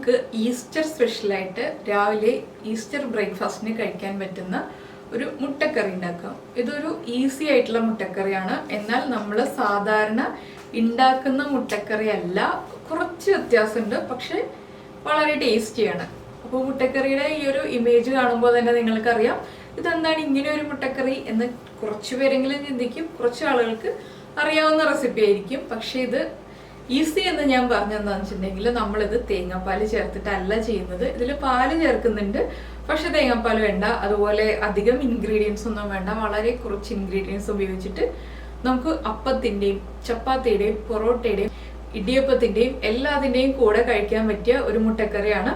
നമുക്ക് ഈസ്റ്റർ സ്പെഷ്യലായിട്ട് രാവിലെ ഈസ്റ്റർ ബ്രേക്ക്ഫാസ്റ്റിന് കഴിക്കാൻ പറ്റുന്ന ഒരു മുട്ടക്കറി ഉണ്ടാക്കാം. ഇതൊരു ഈസി ആയിട്ടുള്ള മുട്ടക്കറിയാണ്. എന്നാൽ നമ്മൾ സാധാരണ ഉണ്ടാക്കുന്ന മുട്ടക്കറി അല്ല കുറച്ച് വ്യത്യാസമുണ്ട് പക്ഷെ വളരെ ടേസ്റ്റിയാണ്. അപ്പോൾ മുട്ടക്കറിയുടെ ഈ ഒരു ഇമേജ് കാണുമ്പോൾ തന്നെ നിങ്ങൾക്കറിയാം ഇതെന്താണ് ഇങ്ങനെ ഒരു മുട്ടക്കറി എന്ന് കുറച്ച് പേരെങ്കിലും ചിന്തിക്കും കുറച്ച് ആളുകൾക്ക് അറിയാവുന്ന റെസിപ്പി ആയിരിക്കും. പക്ഷേ ഇത് ഈസി എന്ന് ഞാൻ പറഞ്ഞെന്താണെന്ന് വെച്ചിട്ടുണ്ടെങ്കിൽ നമ്മളിത് തേങ്ങാപ്പാൽ ചേർത്തിട്ടല്ല ചെയ്യുന്നത്. ഇതിൽ പാൽ ചേർക്കുന്നുണ്ട്. പക്ഷെ തേങ്ങാപ്പാൽ വേണ്ട. അതുപോലെ അധികം ഇൻഗ്രീഡിയൻസ് ഒന്നും വേണ്ട. വളരെ കുറച്ച് ഇൻഗ്രീഡിയൻസ് ഉപയോഗിച്ചിട്ട് നമുക്ക് അപ്പത്തിന്റെയും ചപ്പാത്തിയുടെയും പൊറോട്ടയുടെയും ഇടിയപ്പത്തിന്റെയും എല്ലാത്തിന്റെയും കൂടെ കഴിക്കാൻ പറ്റിയ ഒരു മുട്ടക്കറിയാണ്.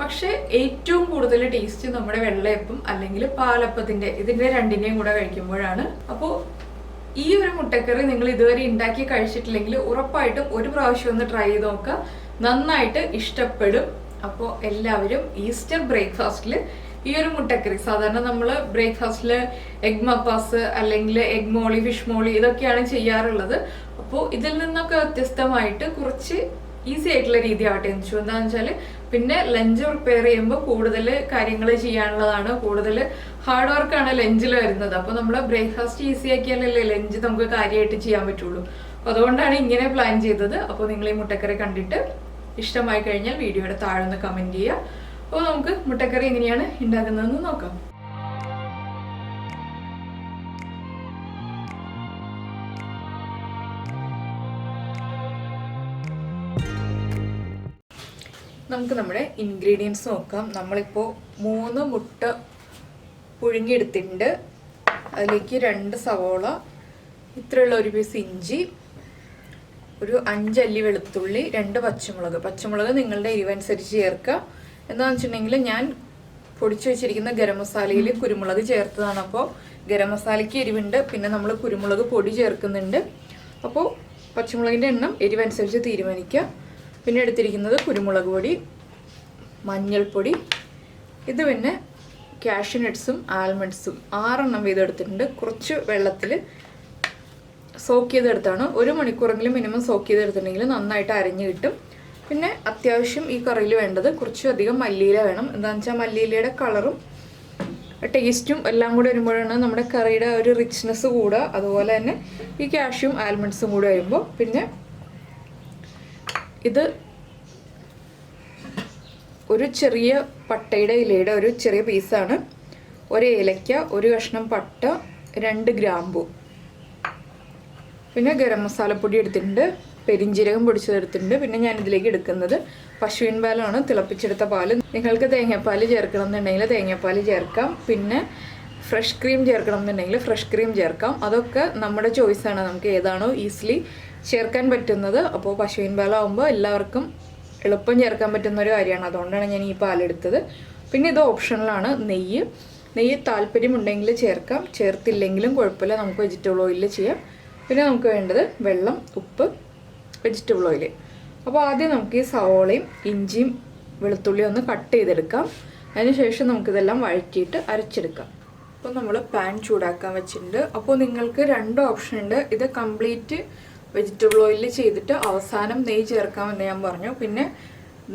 പക്ഷെ ഏറ്റവും കൂടുതൽ ടേസ്റ്റ് നമ്മുടെ വെള്ളയപ്പം അല്ലെങ്കിൽ പാലപ്പത്തിന്റെ ഇതിന്റെ രണ്ടിന്റെയും കൂടെ കഴിക്കുമ്പോഴാണ്. അപ്പോൾ ഈ ഒരു മുട്ടക്കറി നിങ്ങൾ ഇതുവരെ ഉണ്ടാക്കി കഴിച്ചിട്ടില്ലെങ്കിൽ ഉറപ്പായിട്ടും ഒരു പ്രാവശ്യം ഒന്ന് ട്രൈ ചെയ്ത് നോക്കുക നന്നായിട്ട് ഇഷ്ടപ്പെടും. അപ്പോൾ എല്ലാവരും ഈസ്റ്റർ ബ്രേക്ക്ഫാസ്റ്റിൽ ഈ ഒരു മുട്ടക്കറി സാധാരണ നമ്മൾ ബ്രേക്ക്ഫാസ്റ്റിൽ എഗ് മപ്പാസ് അല്ലെങ്കിൽ എഗ് മോളി ഫിഷ് മോളി ഇതൊക്കെയാണ് ചെയ്യാറുള്ളത്. അപ്പോൾ ഇതിൽ നിന്നൊക്കെ വ്യത്യസ്തമായിട്ട് കുറച്ച് ഈസി ആയിട്ടുള്ള രീതി ആവട്ടെ എന്ന് വെച്ചു. എന്താണെന്ന് വെച്ചാൽ പിന്നെ ലഞ്ച് പ്രിപ്പയർ ചെയ്യുമ്പോൾ കൂടുതൽ കാര്യങ്ങൾ ചെയ്യാനുള്ളതാണ്. കൂടുതൽ ഹാർഡ് വർക്കാണ് ലഞ്ചിൽ വരുന്നത്. അപ്പോൾ നമ്മൾ ബ്രേക്ക്ഫാസ്റ്റ് ഈസി ആക്കിയാലല്ലേ ലഞ്ച് നമുക്ക് കാര്യമായിട്ട് ചെയ്യാൻ പറ്റുള്ളൂ. അപ്പോൾ അതുകൊണ്ടാണ് ഇങ്ങനെ പ്ലാൻ ചെയ്തത്. അപ്പോൾ നിങ്ങൾ ഈ മുട്ടക്കറി കണ്ടിട്ട് ഇഷ്ടമായി കഴിഞ്ഞാൽ വീഡിയോയുടെ താഴെ ഒന്ന് കമന്റ് ചെയ്യുക. അപ്പോൾ നമുക്ക് മുട്ടക്കറി എങ്ങനെയാണ് ഉണ്ടാക്കുന്നതെന്ന് നോക്കാം. നമുക്ക് നമ്മുടെ ഇൻഗ്രീഡിയൻസ് നോക്കാം. നമ്മളിപ്പോൾ മൂന്ന് മുട്ട പുഴുങ്ങിയെടുത്തിട്ടുണ്ട്. അതിലേക്ക് രണ്ട് സവോള ഇത്രയുള്ള ഒരു പീസ് ഇഞ്ചി ഒരു അഞ്ചല്ലി വെളുത്തുള്ളി രണ്ട് പച്ചമുളക്. പച്ചമുളക് നിങ്ങളുടെ എരിവനുസരിച്ച് ചേർക്കുക. എന്താണെന്ന് വെച്ചിട്ടുണ്ടെങ്കിൽ ഞാൻ പൊടിച്ചു വെച്ചിരിക്കുന്ന ഗരം മസാലയിൽ കുരുമുളക് ചേർത്തതാണ്. അപ്പോൾ ഗരം മസാലയ്ക്ക് എരിവുണ്ട് പിന്നെ നമ്മൾ കുരുമുളക് പൊടി ചേർക്കുന്നുണ്ട്. അപ്പോൾ പച്ചമുളകിന്റെ എണ്ണം എരിവനുസരിച്ച് തീരുമാനിക്കുക. പിന്നെ എടുത്തിരിക്കുന്നത് കുരുമുളക് പൊടി മഞ്ഞൾപ്പൊടി ഇത് പിന്നെ കാഷ്യൂ നട്ട്സും ആൽമണ്ട്സും ആറെണ്ണം വീതം എടുത്തിട്ടുണ്ട് കുറച്ച് വെള്ളത്തിൽ സോക്ക് ചെയ്തെടുത്താണ്. ഒരു മണിക്കൂറെങ്കിലും മിനിമം സോക്ക് ചെയ്തെടുത്തിട്ടുണ്ടെങ്കിൽ നന്നായിട്ട് അരഞ്ഞ് കിട്ടും. പിന്നെ അത്യാവശ്യം ഈ കറിയിൽ വേണ്ടത് കുറച്ചധികം മല്ലിയില വേണം. എന്താണെന്ന് വെച്ചാൽ മല്ലിയിലയുടെ കളറും ടേസ്റ്റും എല്ലാം കൂടി വരുമ്പോഴാണ് നമ്മുടെ കറിയുടെ ഒരു റിച്ച്നെസ് കൂടുക അതുപോലെ തന്നെ ഈ കാഷ്യൂം ആൽമണ്ട്സും കൂടി വരുമ്പോൾ പിന്നെ ഇത് ഒരു ചെറിയ പട്ടയുടെ ഇലയുടെ ഒരു ചെറിയ പീസാണ് ഒരു ഏലയ്ക്ക ഒരു കഷ്ണം പട്ട രണ്ട് ഗ്രാമ്പു. പിന്നെ ഗരം മസാലപ്പൊടി എടുത്തിട്ടുണ്ട്. പെരിഞ്ചീരകം പൊടിച്ചെടുത്തിട്ടുണ്ട് പിന്നെ ഞാൻ ഇതിലേക്ക് എടുക്കുന്നത് പശുവിൻ പാലാണ്. തിളപ്പിച്ചെടുത്ത പാൽ. നിങ്ങൾക്ക് തേങ്ങാപ്പാൽ ചേർക്കണം എന്നുണ്ടെങ്കിൽ തേങ്ങാപ്പാൽ ചേർക്കാം. പിന്നെ ഫ്രഷ് ക്രീം ചേർക്കണം എന്നുണ്ടെങ്കിൽ ഫ്രഷ് ക്രീം ചേർക്കാം. അതൊക്കെ നമ്മുടെ ചോയ്സാണ് നമുക്ക് ഏതാണോ ഈസിലി ചേർക്കാൻ പറ്റുന്നത്. അപ്പോൾ പശുവിൻ പാലാവുമ്പോൾ എല്ലാവർക്കും എളുപ്പം ചേർക്കാൻ പറ്റുന്ന ഒരു കാര്യമാണ്. അതുകൊണ്ടാണ് ഞാൻ ഈ പാലെടുത്തത്. പിന്നെ ഇത് ഓപ്ഷണലാണ് നെയ്യ്. നെയ്യ് താല്പര്യമുണ്ടെങ്കിൽ ചേർക്കാം. ചേർത്തില്ലെങ്കിലും കുഴപ്പമില്ല. നമുക്ക് വെജിറ്റബിൾ ഓയിൽ ചെയ്യാം. പിന്നെ നമുക്ക് വേണ്ടത് വെള്ളം ഉപ്പ് വെജിറ്റബിൾ ഓയിൽ. അപ്പോൾ ആദ്യം നമുക്ക് ഈ സവോളയും ഇഞ്ചിയും വെളുത്തുള്ളിയും ഒന്ന് കട്ട് ചെയ്തെടുക്കാം. അതിനുശേഷം നമുക്കിതെല്ലാം വഴറ്റിയിട്ട് അരച്ചെടുക്കാം. അപ്പോൾ നമ്മൾ പാൻ ചൂടാക്കാൻ വെച്ചിട്ടുണ്ട്. അപ്പോൾ നിങ്ങൾക്ക് രണ്ട് ഓപ്ഷൻ ഉണ്ട് ഇത് കംപ്ലീറ്റ് വെജിറ്റബിൾ ഓയിലിൽ ചെയ്തിട്ട് അവസാനം നെയ്യ് ചേർക്കാമെന്ന് ഞാൻ പറഞ്ഞു. പിന്നെ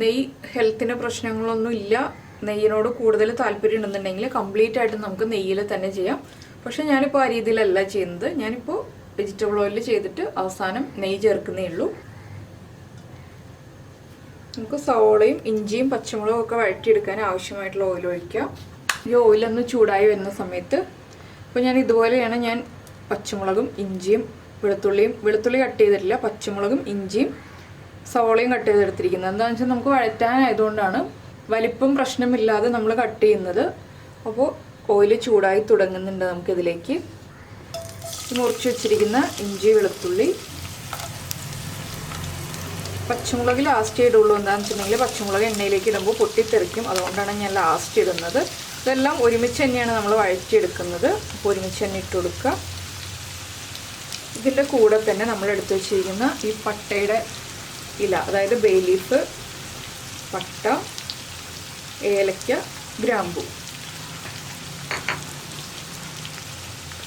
നെയ്യ് ഹെൽത്തിന് പ്രശ്നങ്ങളൊന്നും ഇല്ല. നെയ്യിനോട് കൂടുതൽ താല്പര്യം ഉണ്ടെന്നുണ്ടെങ്കിൽ കംപ്ലീറ്റ് ആയിട്ട് നമുക്ക് നെയ്യിൽ തന്നെ ചെയ്യാം. പക്ഷെ ഞാനിപ്പോൾ ആ രീതിയിലല്ല ചെയ്യുന്നത്. ഞാനിപ്പോൾ വെജിറ്റബിൾ ഓയിൽ ചെയ്തിട്ട് അവസാനം നെയ്യ് ചേർക്കുന്നേ ഉള്ളൂ. നമുക്ക് സവോളയും ഇഞ്ചിയും പച്ചമുളകും ഒക്കെ വഴറ്റിയെടുക്കാൻ ആവശ്യമായിട്ടുള്ള ഓയിൽ ഒഴിക്കാം. ഈ ഓയിലൊന്ന് ചൂടായി വരുന്ന സമയത്ത്. അപ്പോൾ ഞാൻ ഇതുപോലെയാണ് ഞാൻ പച്ചമുളകും ഇഞ്ചിയും വെളുത്തുള്ളിയും വെളുത്തുള്ളി കട്ട് ചെയ്തിട്ടില്ല പച്ചമുളകും ഇഞ്ചിയും സവോളയും കട്ട് ചെയ്തെടുത്തിരിക്കുന്നത്. എന്താണെന്ന് വെച്ചാൽ നമുക്ക് വഴറ്റാനായതുകൊണ്ടാണ് വലിപ്പം പ്രശ്നമില്ലാതെ നമ്മൾ കട്ട് ചെയ്യുന്നത്. അപ്പോൾ ഓയിൽ ചൂടായി തുടങ്ങുന്നുണ്ട് നമുക്കിതിലേക്ക്. മുറിച്ച് വെച്ചിരിക്കുന്ന ഇഞ്ചി വെളുത്തുള്ളി. പച്ചമുളക് ലാസ്റ്റ് ഇടുള്ളൂ. എന്താണെന്ന് വെച്ചിട്ടുണ്ടെങ്കിൽ പച്ചമുളക് എണ്ണയിലേക്ക് ഇടുമ്പോൾ പൊട്ടിത്തെറിക്കും. അതുകൊണ്ടാണ് ഞാൻ ലാസ്റ്റ് ഇടുന്നത്. ഇതെല്ലാം ഒരുമിച്ച് തന്നെയാണ് നമ്മൾ വഴറ്റിയെടുക്കുന്നത്. അപ്പോൾ ഒരുമിച്ച് തന്നെ ഇട്ട് കൊടുക്കുക. ഇതിന്റെ കൂടെ തന്നെ നമ്മൾ എടുത്തു വെച്ചിരിക്കുന്ന ഈ പട്ടയുടെ ഇല അതായത് ബേ ലീഫ് പട്ട ഏലക്ക ഗ്രാമ്പു.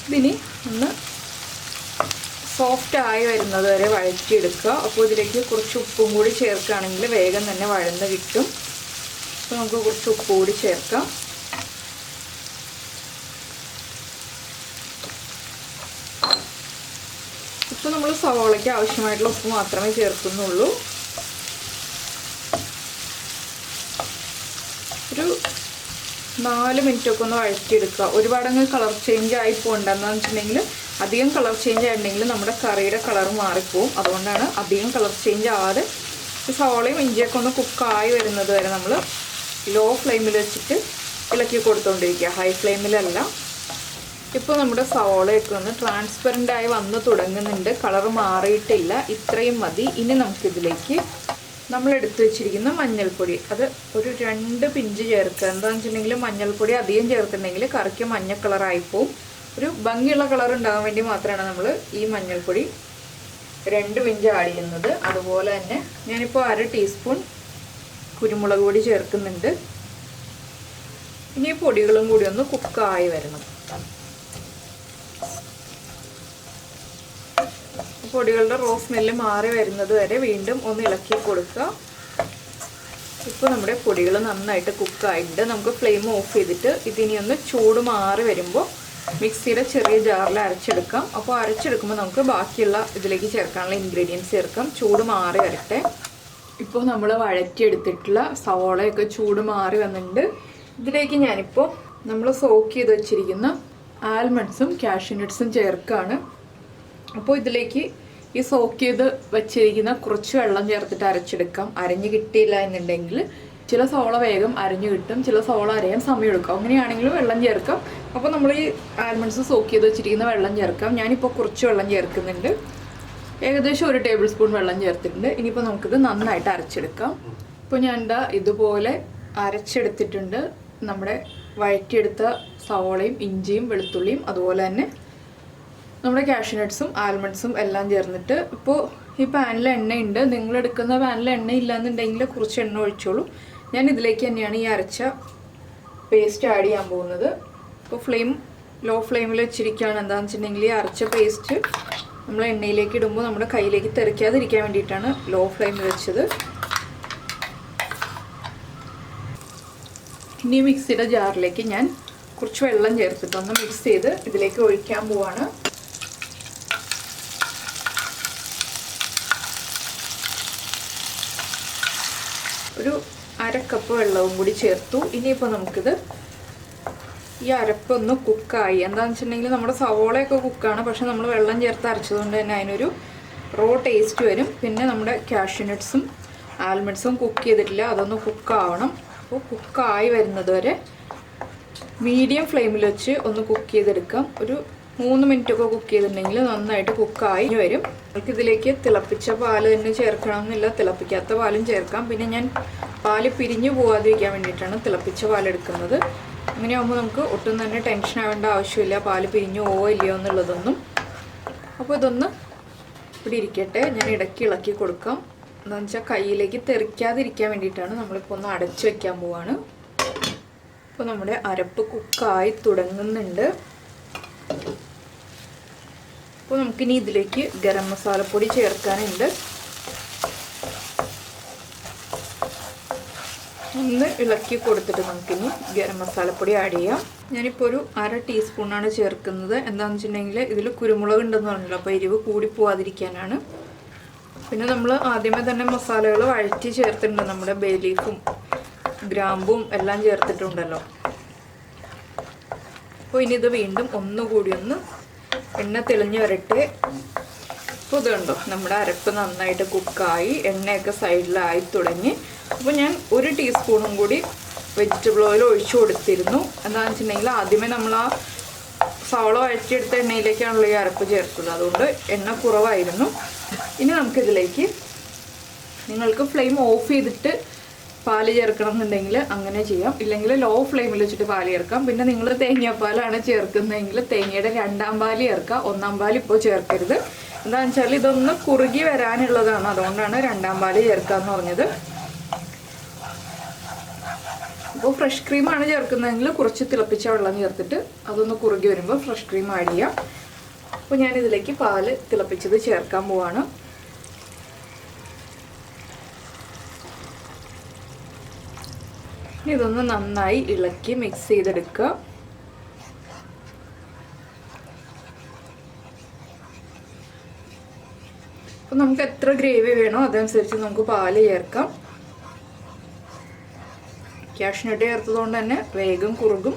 ഇതിനി ഒന്ന് സോഫ്റ്റ് ആയി വരുന്നത് വരെ വഴറ്റിയെടുക്കുക. അപ്പോൾ ഇതിലേക്ക് കുറച്ച് ഉപ്പും കൂടി ചേർക്കുകയാണെങ്കിൽ വേഗം തന്നെ വഴന്ന് കിട്ടും. അപ്പോൾ നമുക്ക് കുറച്ച് ഉപ്പ് കൂടി ചേർക്കാം ഇപ്പോൾ നമ്മൾ സവോളയ്ക്ക് ആവശ്യമായിട്ടുള്ള ഉപ്പ് മാത്രമേ ചേർക്കുന്നുള്ളൂ. ഒരു നാല് മിനിറ്റ് ഒക്കെ ഒന്ന് വഴറ്റിയെടുക്കുക. ഒരുപാടങ്ങ് കളർ ചേഞ്ച് ആയി പോകണ്ടെന്ന് വെച്ചിട്ടുണ്ടെങ്കിൽ അധികം കളർ ചേഞ്ച് ആയിട്ടുണ്ടെങ്കിൽ നമ്മുടെ കറിയുടെ കളർ മാറിപ്പോവും. അതുകൊണ്ടാണ് അധികം കളർ ചേഞ്ച് ആവാതെ സവോളയും ഇഞ്ചിയൊക്കെ ഒന്ന് കുക്കായി വരുന്നത് വരെ നമ്മൾ ലോ ഫ്ലെയിമിൽ വെച്ചിട്ട് ഇളക്കി കൊടുത്തുകൊണ്ടിരിക്കുക ഹൈ ഫ്ലെയിമിലല്ല ഇപ്പോൾ നമ്മുടെ സവോളയൊക്കെ ഒന്ന് ട്രാൻസ്പെറന്റ് ആയി വന്ന് തുടങ്ങുന്നുണ്ട്. കളർ മാറിയിട്ടില്ല. ഇത്രയും മതി. ഇനി നമുക്കിതിലേക്ക് നമ്മൾ എടുത്തു വെച്ചിരിക്കുന്ന മഞ്ഞൾപ്പൊടി. അത് ഒരു രണ്ട് പിഞ്ച് ചേർക്കുക. എന്താണെന്ന് വെച്ചിട്ടുണ്ടെങ്കിൽ മഞ്ഞൾപ്പൊടി അധികം ചേർത്തിട്ടുണ്ടെങ്കിൽ കറിക്ക് മഞ്ഞ കളറായിപ്പോവും ഒരു ഭംഗിയുള്ള കളർ ഉണ്ടാകാൻ വേണ്ടി മാത്രമാണ് നമ്മൾ ഈ മഞ്ഞൾപ്പൊടി രണ്ട് പിഞ്ച് ആഡ് ചെയ്യുന്നത്. അതുപോലെ തന്നെ ഞാനിപ്പോൾ അര ടീസ്പൂൺ കുരുമുളക് പൊടി ചേർക്കുന്നുണ്ട്. ഇനി പൊടികളും കൂടി ഒന്ന് കുക്കായി വരണം. പൊടികളുടെ റോ സ്മെല്ല് മാറി വരുന്നത് വരെ വീണ്ടും ഒന്ന് ഇളക്കി കൊടുക്കുക ഇപ്പോൾ നമ്മുടെ പൊടികൾ നന്നായിട്ട് കുക്കായിട്ടുണ്ട് നമുക്ക് ഫ്ലെയിം ഓഫ് ചെയ്തിട്ട് ഇതിനി ഒന്ന് ചൂട് മാറി വരുമ്പോൾ മിക്സിയുടെ ചെറിയ ജാറിൽ അരച്ചെടുക്കാം. അപ്പോൾ അരച്ചെടുക്കുമ്പോൾ നമുക്ക് ബാക്കിയുള്ള ഇതിലേക്ക് ചേർക്കാനുള്ള ഇൻഗ്രീഡിയൻസ് ചേർക്കാം. ചൂട് മാറി വരട്ടെ. ഇപ്പോൾ നമ്മൾ വഴറ്റിയെടുത്തിട്ടുള്ള സവോളയൊക്കെ ചൂട് മാറി വന്നിട്ടുണ്ട്. ഇതിലേക്ക് ഞാനിപ്പോൾ നമ്മൾ സോക്ക് ചെയ്ത് വെച്ചിരിക്കുന്ന ആൽമണ്ട്സും കാഷ്യൂനട്ട്സും ചേർക്കാണ്. അപ്പോൾ ഇതിലേക്ക് ഈ സോക്ക് ചെയ്ത് വെച്ചിരിക്കുന്ന കുറച്ച് വെള്ളം ചേർത്തിട്ട് അരച്ചെടുക്കാം. അരഞ്ഞ് കിട്ടിയില്ല എന്നുണ്ടെങ്കിൽ ചില സോള വേഗം അരഞ്ഞു കിട്ടും. ചില സോള അരയാൻ സമയമെടുക്കും. അങ്ങനെയാണെങ്കിലും വെള്ളം ചേർക്കാം. അപ്പോൾ നമ്മൾ ഈ ആൽമണ്ട്സ് സോക്ക് ചെയ്ത് വെച്ചിരിക്കുന്ന വെള്ളം ചേർക്കാം. ഞാനിപ്പോൾ കുറച്ച് വെള്ളം ചേർക്കുന്നുണ്ട്. ഏകദേശം ഒരു ടേബിൾ സ്പൂൺ വെള്ളം ചേർത്തിട്ടുണ്ട്. ഇനിയിപ്പോൾ നമുക്കിത് നന്നായിട്ട് അരച്ചെടുക്കാം. ഇപ്പോൾ ഞാൻ എന്താ ഇതുപോലെ അരച്ചെടുത്തിട്ടുണ്ട്. നമ്മുടെ വഴറ്റിയെടുത്ത സവോളയും ഇഞ്ചിയും വെളുത്തുള്ളിയും അതുപോലെ തന്നെ നമ്മുടെ കാഷ്യൂനട്ട്സും ആൽമണ്ട്സും എല്ലാം ചേർന്നിട്ട് ഇപ്പോൾ ഈ പാനിൽ എണ്ണയുണ്ട്. നിങ്ങൾ എടുക്കുന്ന പാനിൽ എണ്ണ ഇല്ലാന്നുണ്ടെങ്കിൽ കുറച്ച് എണ്ണ ഒഴിച്ചോളൂ. ഞാൻ ഇതിലേക്ക് തന്നെയാണ് ഈ അരച്ച പേസ്റ്റ് ആഡ് ചെയ്യാൻ പോകുന്നത്. ഇപ്പോൾ ഫ്ലെയിം ലോ ഫ്ലെയിമിൽ വെച്ചിരിക്കുകയാണ്. എന്താണെന്ന് വെച്ചിട്ടുണ്ടെങ്കിൽ ഈ അരച്ച പേസ്റ്റ് നമ്മൾ എണ്ണയിലേക്ക് ഇടുമ്പോൾ നമ്മുടെ കയ്യിലേക്ക് തെറിക്കാതിരിക്കാൻ വേണ്ടിയിട്ടാണ് ലോ ഫ്ലെയിമിൽ വെച്ചത്. ഇനി മിക്സിയുടെ ജാറിലേക്ക് ഞാൻ കുറച്ച് വെള്ളം ചേർത്തിട്ട് ഒന്ന് മിക്സ് ചെയ്ത് ഇതിലേക്ക് ഒഴിക്കാൻ പോവാണ് ഒരു കപ്പ് വെള്ളവും കൂടി ചേർത്തു. ഇനിയിപ്പോൾ നമുക്കിത് ഈ അരപ്പൊന്ന് കുക്കായി. എന്താണെന്ന് വെച്ചിട്ടുണ്ടെങ്കിൽ നമ്മുടെ സവോളയൊക്കെ കുക്കാണ്. പക്ഷെ നമ്മൾ വെള്ളം ചേർത്ത് അരച്ചതുകൊണ്ട് തന്നെ അതിനൊരു റോ ടേസ്റ്റ് വരും. പിന്നെ നമ്മുടെ കാഷ്യൂനട്ട്സും ആൽമണ്ട്സും കുക്ക് ചെയ്തിട്ടില്ല. അതൊന്ന് കുക്കാവണം അപ്പോൾ കുക്കായി വരുന്നത് വരെ മീഡിയം ഫ്ലെയിമിൽ വെച്ച് ഒന്ന് കുക്ക് ചെയ്തെടുക്കാം. ഒരു മൂന്ന് മിനിറ്റ് ഒക്കെ കുക്ക് ചെയ്തിട്ടുണ്ടെങ്കിൽ നന്നായിട്ട് കുക്കായി വരും. നമുക്ക് ഇതിലേക്ക് തിളപ്പിച്ച പാൽ തന്നെ ചേർക്കണം എന്നില്ല തിളപ്പിക്കാത്ത പാലും ചേർക്കാം. പിന്നെ ഞാൻ പാൽ പിരിഞ്ഞു പോകാതിരിക്കാൻ വേണ്ടിയിട്ടാണ് തിളപ്പിച്ച പാൽ എടുക്കുന്നത് അങ്ങനെയാകുമ്പോൾ നമുക്ക് ഒട്ടും തന്നെ ടെൻഷൻ ആവേണ്ട ആവശ്യമില്ല. പാൽ പിരിഞ്ഞു പോവോ ഇല്ലയോ എന്നുള്ളതൊന്നും. അപ്പോൾ ഇതൊന്ന് ഇവിടെ ഇരിക്കട്ടെ. ഞാൻ ഇടയ്ക്ക് ഇളക്കി കൊടുക്കാം. എന്താണെന്ന് വെച്ചാൽ കയ്യിലേക്ക് തെറിക്കാതിരിക്കാൻ വേണ്ടിയിട്ടാണ് നമ്മളിപ്പോൾ ഒന്ന് അടച്ചു വയ്ക്കാൻ പോവാണ്. ഇപ്പോൾ നമ്മുടെ അരപ്പ് കുക്കായി തുടങ്ങുന്നുണ്ട്. അപ്പോൾ നമുക്കിനി ഇതിലേക്ക് ഗരം മസാലപ്പൊടി ചേർക്കാനുണ്ട്. ഒന്ന് ഇളക്കി കൊടുത്തിട്ട് നമുക്കിനി ഗരം മസാലപ്പൊടി ആഡ് ചെയ്യാം. ഞാനിപ്പോൾ ഒരു അര ടീസ്പൂണാണ് ചേർക്കുന്നത്. എന്താണെന്ന് വെച്ചിട്ടുണ്ടെങ്കിൽ ഇതിൽ കുരുമുളക് ഉണ്ടെന്ന് പറഞ്ഞല്ലോ അപ്പോൾ എരിവ് കൂടി പോവാതിരിക്കാനാണ്. പിന്നെ നമ്മൾ ആദ്യമേ തന്നെ മസാലകൾ വഴറ്റി ചേർത്തിട്ടുണ്ട്. നമ്മുടെ ബേലീഫും ഗ്രാമ്പും എല്ലാം ചേർത്തിട്ടുണ്ടല്ലോ. അപ്പോൾ ഇനി ഇത് വീണ്ടും ഒന്നുകൂടി ഒന്ന് എണ്ണ തെളിഞ്ഞ് വരട്ടെ. അപ്പോൾ ഇതുണ്ടോ? നമ്മുടെ അരപ്പ് നന്നായിട്ട് കുക്കായി എണ്ണയൊക്കെ സൈഡിലായി തുടങ്ങി. അപ്പോൾ ഞാൻ ഒരു ടീസ്പൂണും കൂടി വെജിറ്റബിൾ ഓയിൽ ഒഴിച്ചു കൊടുത്തിരുന്നു. എന്താണെന്ന് വെച്ചിട്ടുണ്ടെങ്കിൽ ആദ്യമേ നമ്മൾ ആ സവള വഴറ്റിയെടുത്ത എണ്ണയിലേക്കാണല്ലോ ഈ അരപ്പ് ചേർക്കുന്നത്. അതുകൊണ്ട് എണ്ണ കുറവായിരുന്നു. ഇനി നമുക്കിതിലേക്ക് നിങ്ങൾക്ക് ഫ്ലെയിം ഓഫ് ചെയ്തിട്ട് പാൽ ചേർക്കണം എന്നുണ്ടെങ്കിൽ അങ്ങനെ ചെയ്യാം. ഇല്ലെങ്കിൽ ലോ ഫ്ലെയിമിൽ വെച്ചിട്ട് പാൽ ചേർക്കാം. പിന്നെ നിങ്ങൾ തേങ്ങാപ്പാലാണ് ചേർക്കുന്നതെങ്കിൽ തേങ്ങയുടെ രണ്ടാം പാൽ ചേർക്കുക. ഒന്നാം പാൽ ഇപ്പോൾ ചേർക്കരുത്. എന്താണെന്ന് വെച്ചാൽ ഇതൊന്ന് കുറുകി വരാനുള്ളതാണ്. അതുകൊണ്ടാണ് രണ്ടാം പാൽ ചേർക്കാന്ന് പറഞ്ഞത്. അപ്പോൾ ഫ്രഷ് ക്രീമാണ് ചേർക്കുന്നതെങ്കിൽ കുറച്ച് തിളപ്പിച്ച വെള്ളം ചേർത്തിട്ട് അതൊന്ന് കുറുകി വരുമ്പോൾ ഫ്രഷ് ക്രീം ആഡ് ചെയ്യാം. അപ്പോൾ ഞാൻ ഇതിലേക്ക് പാൽ തിളപ്പിച്ചത് ചേർക്കാൻ പോവാണ്. ഇതൊന്ന് നന്നായി ഇളക്കി മിക്സ് ചെയ്തെടുക്കുക. അപ്പോൾ നമുക്ക് എത്ര ഗ്രേവി വേണോ അതനുസരിച്ച് നമുക്ക് പാൽ ചേർക്കാം. ക്യാഷ്നട്ട് ചേർത്തതുകൊണ്ട് തന്നെ വേഗം കുറുകും.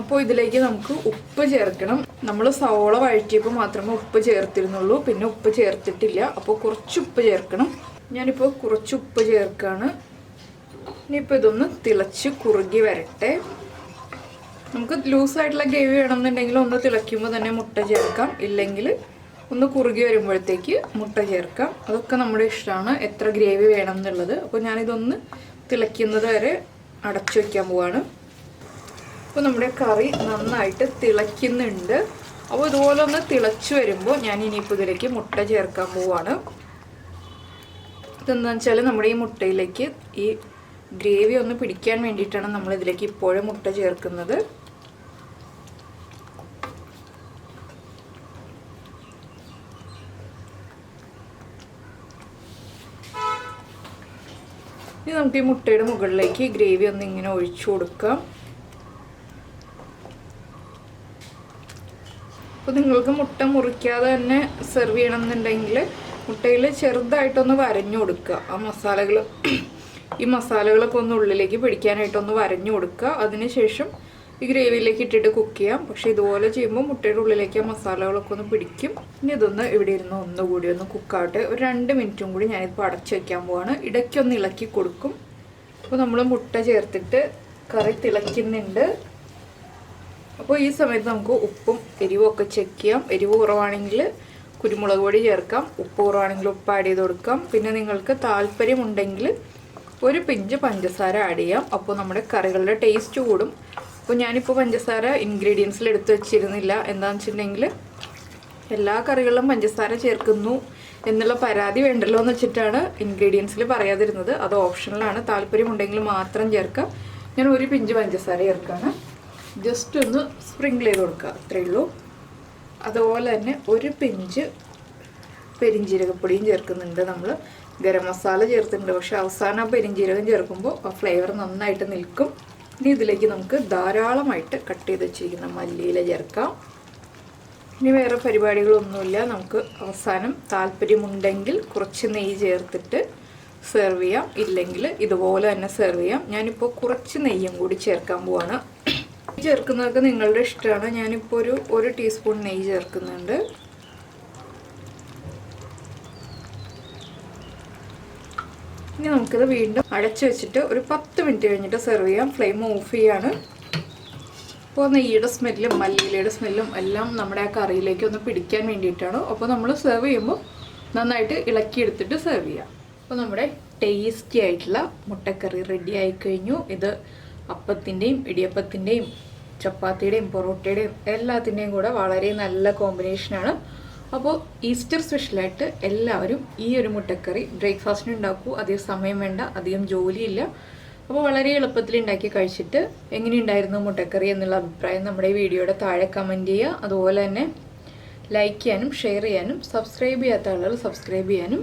അപ്പോൾ ഇതിലേക്ക് നമുക്ക് ഉപ്പ് ചേർക്കണം. നമ്മൾ സവോള വഴറ്റിയപ്പോൾ മാത്രമേ ഉപ്പ് ചേർത്തിരുന്നുള്ളൂ. പിന്നെ ഉപ്പ് ചേർത്തിട്ടില്ല. അപ്പോൾ കുറച്ച് ഉപ്പ് ചേർക്കണം. ഞാനിപ്പോൾ കുറച്ച് ഉപ്പ് ചേർക്കുകയാണ്. ഇനിയിപ്പോൾ ഇതൊന്ന് തിളച്ച് കുറുകി വരട്ടെ. നമുക്ക് ലൂസായിട്ടുള്ള ഗ്രേവി വേണമെന്നുണ്ടെങ്കിൽ ഒന്ന് തിളയ്ക്കുമ്പോൾ തന്നെ മുട്ട ചേർക്കാം. ഇല്ലെങ്കിൽ ഒന്ന് കുറുകി വരുമ്പോഴത്തേക്ക് മുട്ട ചേർക്കാം. അതൊക്കെ നമ്മുടെ ഇഷ്ടമാണ്. എത്ര ഗ്രേവി വേണം എന്നുള്ളത് അപ്പോൾ ഞാനിതൊന്ന് തിളയ്ക്കുന്നത് വരെ അടച്ചു വയ്ക്കാൻ പോവാണ്. അപ്പോൾ നമ്മുടെ കറി നന്നായിട്ട് തിളയ്ക്കുന്നുണ്ട്. അപ്പോൾ ഇതുപോലെ ഒന്ന് തിളച്ചു വരുമ്പോൾ ഞാൻ ഇനിയിപ്പോൾ ഇതിലേക്ക് മുട്ട ചേർക്കാൻ പോവാണ്. ഇതെന്താണെന്ന് വെച്ചാൽ നമ്മുടെ ഈ മുട്ടയിലേക്ക് ഈ ഗ്രേവി ഒന്ന് പിടിക്കാൻ വേണ്ടിയിട്ടാണ് നമ്മൾ ഇതിലേക്ക് ഇപ്പോഴും മുട്ട ചേർക്കുന്നത്. ഇനി നമുക്ക് ഈ മുട്ടയുടെ മുകളിലേക്ക് ഗ്രേവി ഒന്ന് ഇങ്ങനെ ഒഴിച്ചു കൊടുക്കാം. അപ്പോൾ നിങ്ങൾക്ക് മുട്ട മുറിക്കാതെ തന്നെ സെർവ് ചെയ്യണം എന്നുണ്ടെങ്കിൽ മുട്ടയിൽ ചെറുതായിട്ടൊന്ന് വരഞ്ഞു കൊടുക്കുക. ആ മസാലകൾ ഈ മസാലകളൊക്കെ ഒന്ന് ഉള്ളിലേക്ക് പിടിക്കാനായിട്ടൊന്ന് വരഞ്ഞു കൊടുക്കുക. അതിനുശേഷം ഈ ഗ്രേവിയിലേക്ക് ഇട്ടിട്ട് കുക്ക് ചെയ്യാം. പക്ഷേ ഇതുപോലെ ചെയ്യുമ്പോൾ മുട്ടയുടെ ഉള്ളിലേക്ക് ആ മസാലകളൊക്കെ ഒന്ന് പിടിക്കും. ഇനി ഇതൊന്ന് ഇവിടെ ഇരുന്ന് ഒന്നുകൂടി ഒന്ന് കുക്കാവട്ടെ ഒരു രണ്ട് മിനിറ്റും കൂടി ഞാനിപ്പോൾ അടച്ചു വയ്ക്കാൻ പോവാണ്. ഇടയ്ക്കൊന്ന് ഇളക്കി കൊടുക്കും. അപ്പോൾ നമ്മൾ മുട്ട ചേർത്തിട്ട് കറി തിളയ്ക്കുന്നുണ്ട്. അപ്പോൾ ഈ സമയത്ത് നമുക്ക് ഉപ്പും എരിവും ഒക്കെ ചെക്ക് ചെയ്യാം. എരിവ് കുറവാണെങ്കിൽ കുരുമുളക് പൊടി ചേർക്കാം. ഉപ്പ് കുറവാണെങ്കിൽ ഉപ്പ് ആഡ് ചെയ്ത് കൊടുക്കാം. പിന്നെ നിങ്ങൾക്ക് താല്പര്യമുണ്ടെങ്കിൽ ഒരു പിഞ്ച് പഞ്ചസാര ആഡ് ചെയ്യാം. അപ്പോൾ നമ്മുടെ കറികളുടെ ടേസ്റ്റ് കൂടും. അപ്പോൾ ഞാനിപ്പോൾ പഞ്ചസാര ഇൻഗ്രീഡിയൻസിൽ എടുത്തു വെച്ചിരുന്നില്ല. എന്താണെന്ന് വെച്ചിട്ടുണ്ടെങ്കിൽ എല്ലാ കറികളിലും പഞ്ചസാര ചേർക്കുന്നു എന്നുള്ള പരാതി വേണ്ടല്ലോ എന്ന് വെച്ചിട്ടാണ് ഇൻഗ്രീഡിയൻസിൽ പറയാതിരുന്നത്. അത് ഓപ്ഷണലാണ് താല്പര്യമുണ്ടെങ്കിൽ മാത്രം ചേർക്കാം ഞാൻ ഒരു പിഞ്ച് പഞ്ചസാര ചേർക്കാണ്. ജസ്റ്റ് ഒന്ന് സ്പ്രിങ്കിൾ ചെയ്ത് കൊടുക്കുക. അത്രയേ ഉള്ളൂ. അതുപോലെ തന്നെ ഒരു പിഞ്ച് പെരിഞ്ജീരകപ്പൊടിയും ചേർക്കുന്നുണ്ട് നമ്മൾ ഗരം മസാല ചേർത്തിട്ടുണ്ട്. പക്ഷേ അവസാനം പെരിഞ്ജീരകം ചേർക്കുമ്പോൾ ആ ഫ്ലേവർ നന്നായിട്ട് നിൽക്കും. ഇനി ഇതിലേക്ക് നമുക്ക് ധാരാളമായിട്ട് കട്ട് ചെയ്ത് വെച്ചിരിക്കുന്ന മല്ലിയില ചേർക്കാം. ഇനി വേറെ പരിപാടികളൊന്നുമില്ല. നമുക്ക് അവസാനം താല്പര്യമുണ്ടെങ്കിൽ കുറച്ച് നെയ്യ് ചേർത്തിട്ട് സെർവ് ചെയ്യാം. ഇല്ലെങ്കിൽ ഇതുപോലെ തന്നെ സെർവ് ചെയ്യാം. ഞാനിപ്പോൾ കുറച്ച് നെയ്യും കൂടി ചേർക്കാൻ പോവാണ്. ചേർക്കുന്നതൊക്കെ നിങ്ങളുടെ ഇഷ്ടമാണ്. ഞാനിപ്പോൾ ഒരു ഒരു ടീസ്പൂൺ നെയ്യ് ചേർക്കുന്നുണ്ട്. ഇനി നമുക്കിത് വീണ്ടും അടച്ചു വെച്ചിട്ട് ഒരു പത്ത് മിനിറ്റ് കഴിഞ്ഞിട്ട് സെർവ് ചെയ്യാം. ഫ്ലെയിം ഓഫ് ചെയ്യാണ്. അപ്പോൾ നെയ്യുടെ സ്മെല്ലും മല്ലിയിലയുടെ സ്മെല്ലും എല്ലാം നമ്മുടെ ആ കറിയിലേക്ക് ഒന്ന് പിടിക്കാൻ വേണ്ടിയിട്ടാണ്. അപ്പോൾ നമ്മൾ സെർവ് ചെയ്യുമ്പോൾ നന്നായിട്ട് ഇളക്കിയെടുത്തിട്ട് സെർവ് ചെയ്യാം. അപ്പോൾ നമ്മുടെ ടേസ്റ്റി ആയിട്ടുള്ള മുട്ടക്കറി റെഡി ആയി കഴിഞ്ഞു. ഇത് അപ്പത്തിന്റെയും ഇടിയപ്പത്തിന്റെയും ചപ്പാത്തിയുടെയും പൊറോട്ടയുടെയും എല്ലാത്തിന്റെയും കൂടെ വളരെ നല്ല കോമ്പിനേഷനാണ് അപ്പോൾ ഈസ്റ്റർ സ്പെഷ്യലായിട്ട് എല്ലാവരും ഈ ഒരു മുട്ടക്കറി ബ്രേക്ക്ഫാസ്റ്റിന് ഉണ്ടാക്കൂ. അധികം സമയം വേണ്ട അധികം ജോലിയില്ല. അപ്പോൾ വളരെ എളുപ്പത്തിൽ ഉണ്ടാക്കി കഴിച്ചിട്ട് എങ്ങനെയുണ്ടായിരുന്നു മുട്ടക്കറി എന്നുള്ള അഭിപ്രായം നമ്മുടെ ഈ വീഡിയോയുടെ താഴെ കമന്റ് ചെയ്യുക. അതുപോലെ തന്നെ ലൈക്ക് ചെയ്യാനും ഷെയർ ചെയ്യാനും സബ്സ്ക്രൈബ് ചെയ്യാത്ത ആളുകൾ സബ്സ്ക്രൈബ് ചെയ്യാനും